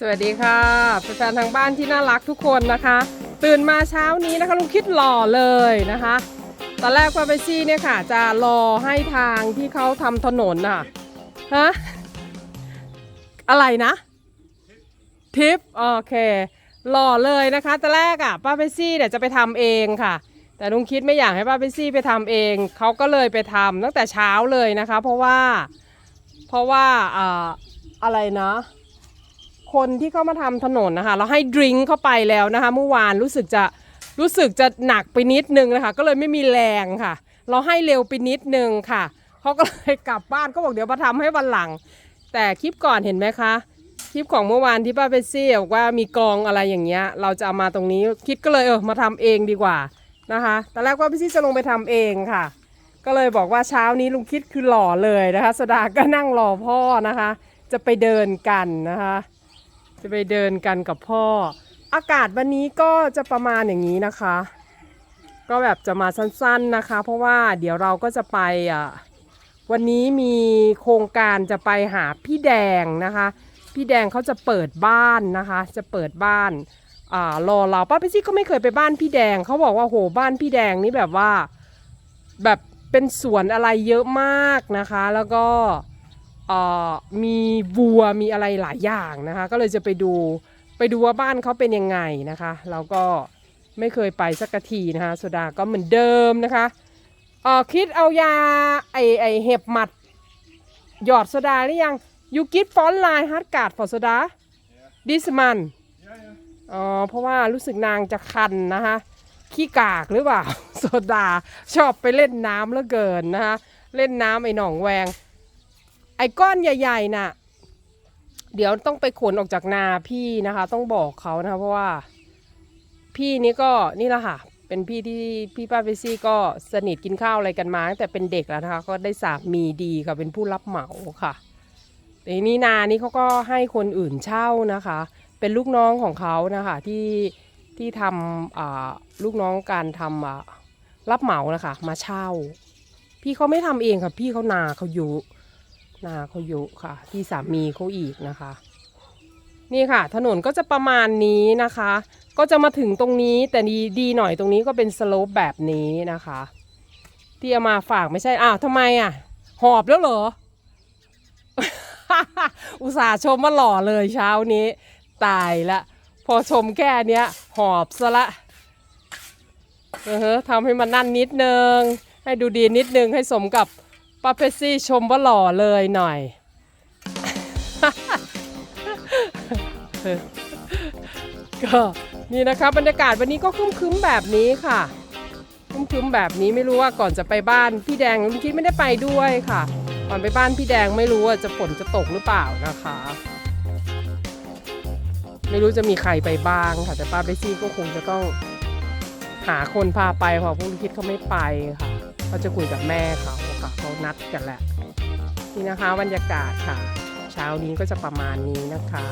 สวัสดีค่ะแฟนๆทางบ้านที่น่ารักทุกคนนะคะ ตื่นมาเช้านี้นะคะลุงคิดหล่อเลยนะคะ ตอนแรกป้าเปซี่เนี่ยค่ะ จะรอให้ทางที่เขาทำถนนน่ะฮะอะไรนะ ทิปโอเค หล่อเลยนะคะตอนแรกอะป้าเปซี่เนี่ยจะไปทำเองค่ะ แต่ลุงคิดไม่อยากให้ป้าเปซี่ไปทำเองเขาก็เลยไปทำตั้งแต่เช้าเลยนะคะ เพราะว่าเพราะว่าอ่าอะไรนะ คนที่เข้ามาทำถนนนะคะ เราให้ดริงเข้าไปแล้วนะคะเมื่อวานรู้สึกจะรู้สึกจะหนักไปนิดนึงนะคะ ก็เลยไม่มีแรงค่ะ เราให้เร็วไปนิดนึงค่ะเขาก็เลยกลับบ้านก็บอกเดี๋ยวมาทำให้วันหลัง แต่คลิปก่อนเห็นไหมคะคลิปของเมื่อวานที่ป้าเปซี่บอกว่ามีกองอะไรอย่างเงี้ย เราจะเอามาตรงนี้คิดก็เลยเออมาทำเองดีกว่านะคะตอนแรกว่าเปซี่จะลงไปทำเองค่ะ ก็เลยบอกว่าเช้านี้ลุงคิดคือหล่อเลยนะคะ สดาก็นั่งรอพ่อนะคะ จะไปเดินกันนะคะ จะไปเดินกันกับพ่อ อากาศวันนี้ก็จะประมาณอย่างนี้นะคะ ก็แบบจะมาสั้นๆนะคะ เพราะว่าเดี๋ยวเราก็จะไปอะวันนี้มีโครงการจะไปหาพี่แดงนะคะ พี่แดงเขาจะเปิดบ้านนะคะ จะเปิดบ้านอ่ารอเราป้าไปซี่ก็ไม่เคยไปบ้านพี่แดงเขาบอกว่าโหบ้านพี่แดงนี่แบบว่าแบบเป็นสวนอะไรเยอะมากนะคะ แล้วก็ มีวัวมีอะไรหลายอย่างนะคะ ก็เลยจะไปดูไปดูว่าบ้านเขาเป็นยังไงนะคะเราก็ไม่เคยไปสักทีนะคะโซดาก็เหมือนเดิมนะคะเออคิดเอายาไอไอเห็บหมัด หยอดโซดาหรือยังยูกิฟฟอนไลน์ฮาร์ดการ์ดฟอร์โซดาดิสมันอ๋อเพราะว่ารู้สึกนางจะคันนะคะขี้กากหรือเปล่าโซดาชอบไปเล่นน้ำเหลือเกินนะคะเล่นน้ำไอหนองแวง ไอ้ก้อนใหญ่ๆน่ะ เดี๋ยวต้องไปขนออกจากนาพี่นะคะ ต้องบอกเขานะคะเพราะว่า พี่นี่ก็นี่แหละค่ะ เป็นพี่ที่พี่ป้าเปซี่ก็สนิทกินข้าวอะไรกันมาตั้งแต่เป็นเด็กแล้วนะคะ ก็ได้สามีดีค่ะเป็นผู้รับเหมาค่ะแต่นี้นานี้เขาก็ให้คนอื่นเช่านะคะ เป็นลูกน้องของเขานะคะที่ที่ทำลูกน้องการทำรับเหมานะคะ มาเช่า พี่เขาไม่ทำเองค่ะ พี่เขานาเขาอยู่ นาเขาเยอะค่ะ ที่สามีเขาอีกนะคะ นี่ค่ะ ถนนก็จะประมาณนี้นะคะ ก็จะมาถึงตรงนี้แต่ดีดีหน่อยตรงนี้ก็เป็นสโลปแบบนี้นะคะ ที่เอามาฝากไม่ใช่อ้าวทำไมอะ หอบแล้วเหรอ อุตส่าห์ชมมาหล่อเลยเช้านี้ ตายละพอชมแค่เนี้ย หอบซะละเออฮะทำให้มันนั่นนิดนึง ให้ดูดีนิดนึงให้สมกับ ป้าเพชซี่ชมว่าหล่อเลยหน่อย ก็นี่นะคะบรรยากาศวันนี้ก็ครึ้มๆแบบนี้ค่ะครึ้มๆแบบนี้ไม่รู้ว่าก่อนจะไปบ้านพี่แดงลุงคิดไม่ได้ไปด้วยค่ะ ก่อนไปบ้านพี่แดงไม่รู้ว่าจะฝนจะตกหรือเปล่านะคะ ไม่รู้จะมีใครไปบ้างค่ะ แต่ป้าเบซี่ก็คงจะต้องหาคนพาไปเพราะพวกลุงคิดเขาไม่ไปค่ะเขาจะคุยกับแม่เขา นัดกันแหละนี่นะคะบรรยากาศค่ะ เช้านี้ก็จะประมาณนี้นะคะ